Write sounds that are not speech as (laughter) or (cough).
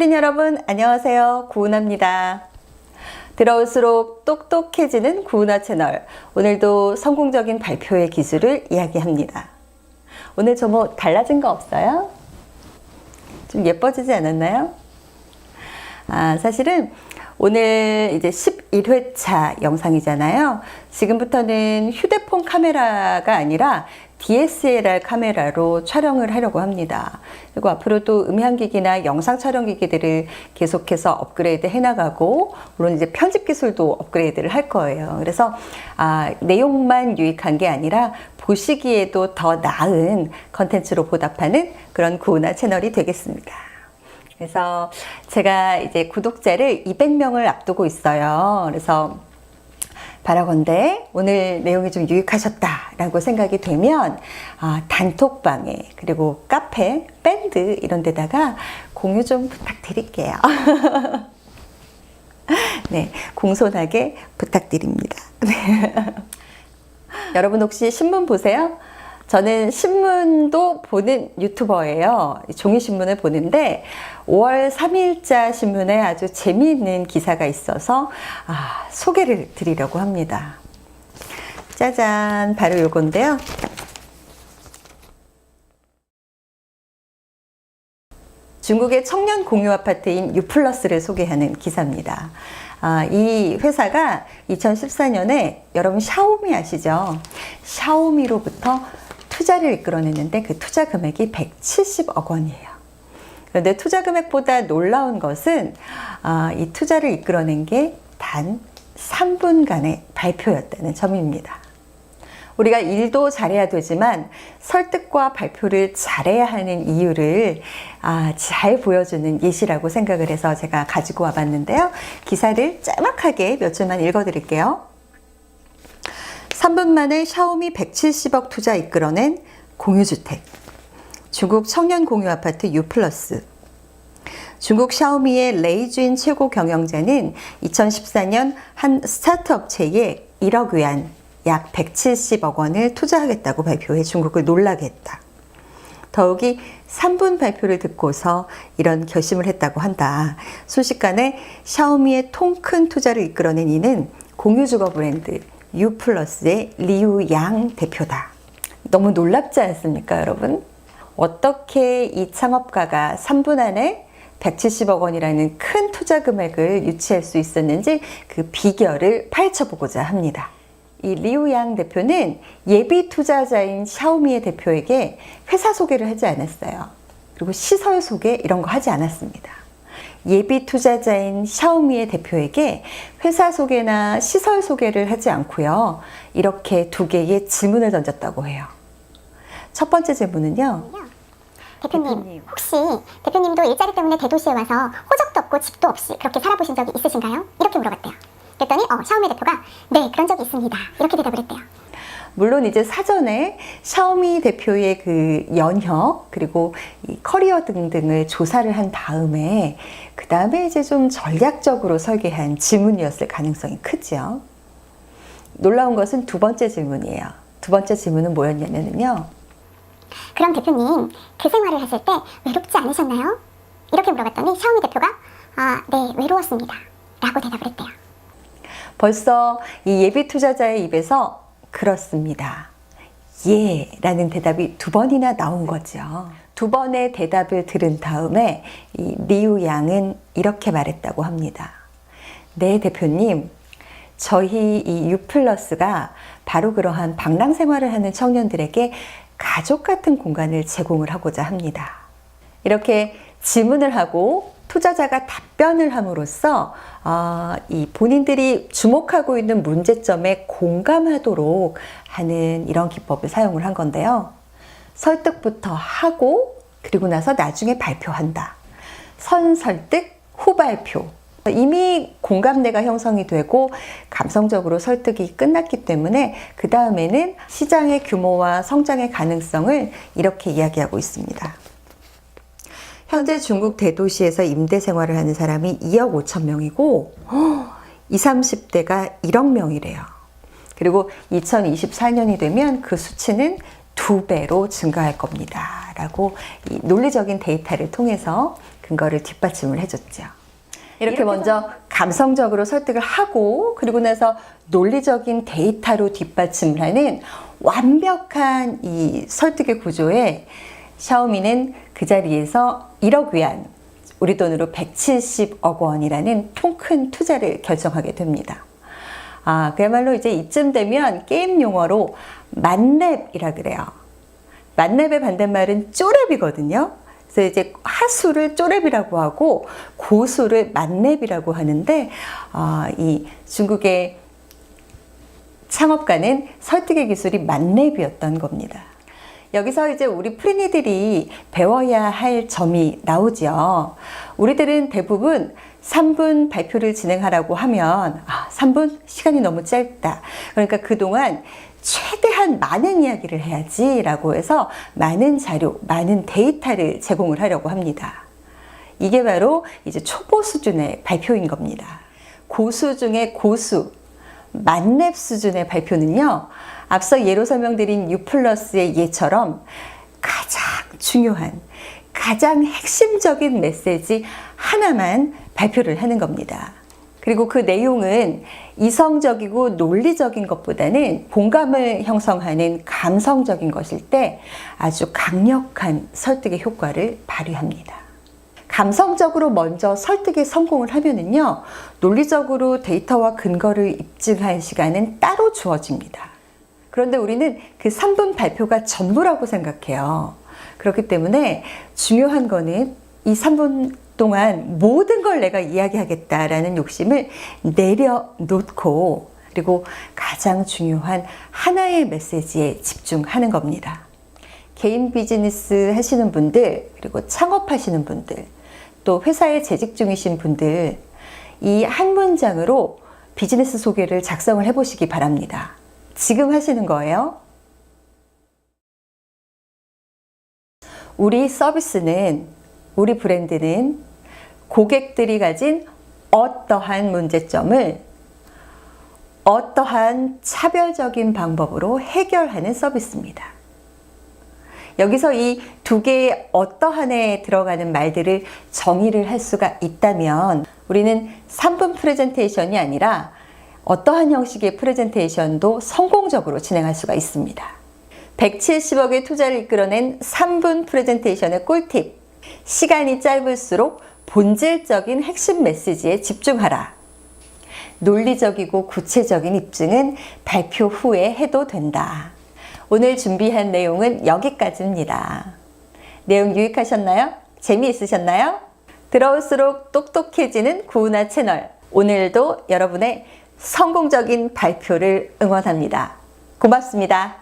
프린 여러분, 안녕하세요. 구은아입니다. 들어올수록 똑똑해지는 구은아 채널. 오늘도 성공적인 발표의 기술을 이야기합니다. 오늘 저 뭐 달라진 거 없어요? 좀 예뻐지지 않았나요? 아, 사실은 오늘 이제 11회차 영상이잖아요. 지금부터는 휴대폰 카메라가 아니라 DSLR 카메라로 촬영을 하려고 합니다. 그리고 앞으로 또 음향기기나 영상 촬영기기들을 계속해서 업그레이드 해나가고, 물론 이제 편집 기술도 업그레이드를 할 거예요. 그래서, 아, 내용만 유익한 게 아니라 보시기에도 더 나은 컨텐츠로 보답하는 그런 구은아 채널이 되겠습니다. 그래서 제가 이제 구독자를 200명을 앞두고 있어요. 그래서 바라건대 오늘 내용이 좀 유익하셨다라고 생각이 되면 아, 단톡방에 그리고 카페, 밴드 이런 데다가 공유 좀 부탁드릴게요. (laughs) 네, 공손하게 부탁드립니다. (laughs) 네. 여러분 혹시 신문 보세요? 저는 신문도 보는 유튜버예요. 종이신문을 보는데 5월 3일자 신문에 아주 재미있는 기사가 있어서 아, 소개를 드리려고 합니다. 짜잔, 바로 요건데요. 중국의 청년 공유 아파트인 유플러스를 소개하는 기사입니다. 아, 이 회사가 2014년에 여러분 샤오미 아시죠? 샤오미로부터 투자를 이끌어냈는데 그 투자 금액이 170억 원이에요. 그런데 투자 금액보다 놀라운 것은 아, 이 투자를 이끌어낸 게 단 3분간의 발표였다는 점입니다. 우리가 일도 잘해야 되지만 설득과 발표를 잘해야 하는 이유를 아, 잘 보여주는 예시라고 생각을 해서 제가 가지고 와봤는데요. 기사를 짤막하게 몇 줄만 읽어드릴게요. 3분 만에 샤오미 170억 투자 이끌어낸 공유주택. 중국 청년 공유 아파트 유플러스. 중국 샤오미의 레이쥔 최고 경영자는 2014년 한 스타트 업체에 1억 위안, 약 170억 원을 투자하겠다고 발표해 중국을 놀라게 했다. 더욱이 3분 발표를 듣고서 이런 결심을 했다고 한다. 순식간에 샤오미의 통 큰 투자를 이끌어낸 이는 공유주거 브랜드 유플러스의 리우양 대표다. 너무 놀랍지 않습니까, 여러분? 어떻게 이 창업가가 3분 안에 170억 원이라는 큰 투자 금액을 유치할 수 있었는지 그 비결을 파헤쳐보고자 합니다. 이 리우양 대표는 예비 투자자인 샤오미의 대표에게 회사 소개를 하지 않았어요. 그리고 시설 소개 이런 거 하지 않았습니다. 예비 투자자인 샤오미의 대표에게 회사 소개나 시설 소개를 하지 않고요. 이렇게 두 개의 질문을 던졌다고 해요. 첫 번째 질문은요. 대표님, 대표님. 혹시 대표님도 일자리 때문에 대도시에 와서 호적도 없고 집도 없이 그렇게 살아보신 적이 있으신가요? 이렇게 물어봤대요. 그랬더니 어, 샤오미 대표가 네 그런 적이 있습니다. 이렇게 대답을 했대요. 물론 이제 사전에 샤오미 대표의 그 연혁 그리고 이 커리어 등등을 조사를 한 다음에 그 다음에 이제 좀 전략적으로 설계한 질문이었을 가능성이 크죠. 놀라운 것은 두 번째 질문이에요. 두 번째 질문은 뭐였냐면요. 그럼 대표님 그 생활을 하실 때 외롭지 않으셨나요? 이렇게 물어봤더니 샤오미 대표가 아, 네 외로웠습니다. 라고 대답을 했대요. 벌써 이 예비 투자자의 입에서 그렇습니다. 예, 라는 대답이 두 번이나 나온 거죠. 두 번의 대답을 들은 다음에 이 리우 양은 이렇게 말했다고 합니다. 네, 대표님. 저희 이 유플러스가 바로 그러한 방랑 생활을 하는 청년들에게 가족 같은 공간을 제공을 하고자 합니다. 이렇게 질문을 하고 투자자가 답변을 함으로써 어, 이 본인들이 주목하고 있는 문제점에 공감하도록 하는 이런 기법을 사용을 한 건데요. 설득부터 하고 그리고 나서 나중에 발표한다. 선설득, 후발표. 이미 공감대가 형성이 되고 감성적으로 설득이 끝났기 때문에 그 다음에는 시장의 규모와 성장의 가능성을 이렇게 이야기하고 있습니다. 현재 중국 대도시에서 임대 생활을 하는 사람이 2억 5천 명이고 20, 30대가 1억 명이래요. 그리고 2024년이 되면 그 수치는 두 배로 증가할 겁니다. 라고 이 논리적인 데이터를 통해서 그 근거를 뒷받침을 해줬죠. 이렇게 먼저 감성적으로 설득을 하고 그리고 나서 논리적인 데이터로 뒷받침을 하는 완벽한 이 설득의 구조에 샤오미는 그 자리에서 1억 위안, 우리 돈으로 170억 원이라는 통 큰 투자를 결정하게 됩니다. 아, 그야말로 이제 이쯤 되면 게임 용어로 만렙이라 그래요. 만렙의 반대말은 쪼렙이거든요. 그래서 이제 하수를 쪼렙이라고 하고 고수를 만렙이라고 하는데 아, 이 중국의 창업가는 설득의 기술이 만렙이었던 겁니다. 여기서 이제 우리 프리니들이 배워야 할 점이 나오죠. 우리들은 대부분 3분 발표를 진행하라고 하면 아, 3분 시간이 너무 짧다. 그러니까 그동안 최대한 많은 이야기를 해야지라고 해서 많은 자료, 많은 데이터를 제공을 하려고 합니다. 이게 바로 이제 초보 수준의 발표인 겁니다. 고수 중에 고수, 만렙 수준의 발표는요, 앞서 예로 설명드린 U 플러스의 예처럼 가장 중요한, 가장 핵심적인 메시지 하나만 발표를 하는 겁니다. 그리고 그 내용은 이성적이고 논리적인 것보다는 공감을 형성하는 감성적인 것일 때 아주 강력한 설득의 효과를 발휘합니다. 감성적으로 먼저 설득에 성공을 하면은요, 논리적으로 데이터와 근거를 입증할 시간은 따로 주어집니다. 그런데 우리는 그 3분 발표가 전부라고 생각해요. 그렇기 때문에 중요한 거는 이 3분 동안 모든 걸 내가 이야기하겠다라는 욕심을 내려놓고 그리고 가장 중요한 하나의 메시지에 집중하는 겁니다. 개인 비즈니스 하시는 분들, 그리고 창업하시는 분들, 또 회사에 재직 중이신 분들, 이 한 문장으로 비즈니스 소개를 작성을 해보시기 바랍니다. 지금 하시는 거예요. 우리 서비스는, 우리 브랜드는 고객들이 가진 어떠한 문제점을 어떠한 차별적인 방법으로 해결하는 서비스입니다. 여기서 이 두 개의 어떠한에 들어가는 말들을 정의를 할 수가 있다면 우리는 3분 프레젠테이션이 아니라 어떠한 형식의 프레젠테이션도 성공적으로 진행할 수가 있습니다. 170억의 투자를 이끌어낸 3분 프레젠테이션의 꿀팁. 시간이 짧을수록 본질적인 핵심 메시지에 집중하라. 논리적이고 구체적인 입증은 발표 후에 해도 된다. 오늘 준비한 내용은 여기까지입니다. 내용 유익하셨나요? 재미있으셨나요? 들어올수록 똑똑해지는 구은아 채널. 오늘도 여러분의 성공적인 발표를 응원합니다. 고맙습니다.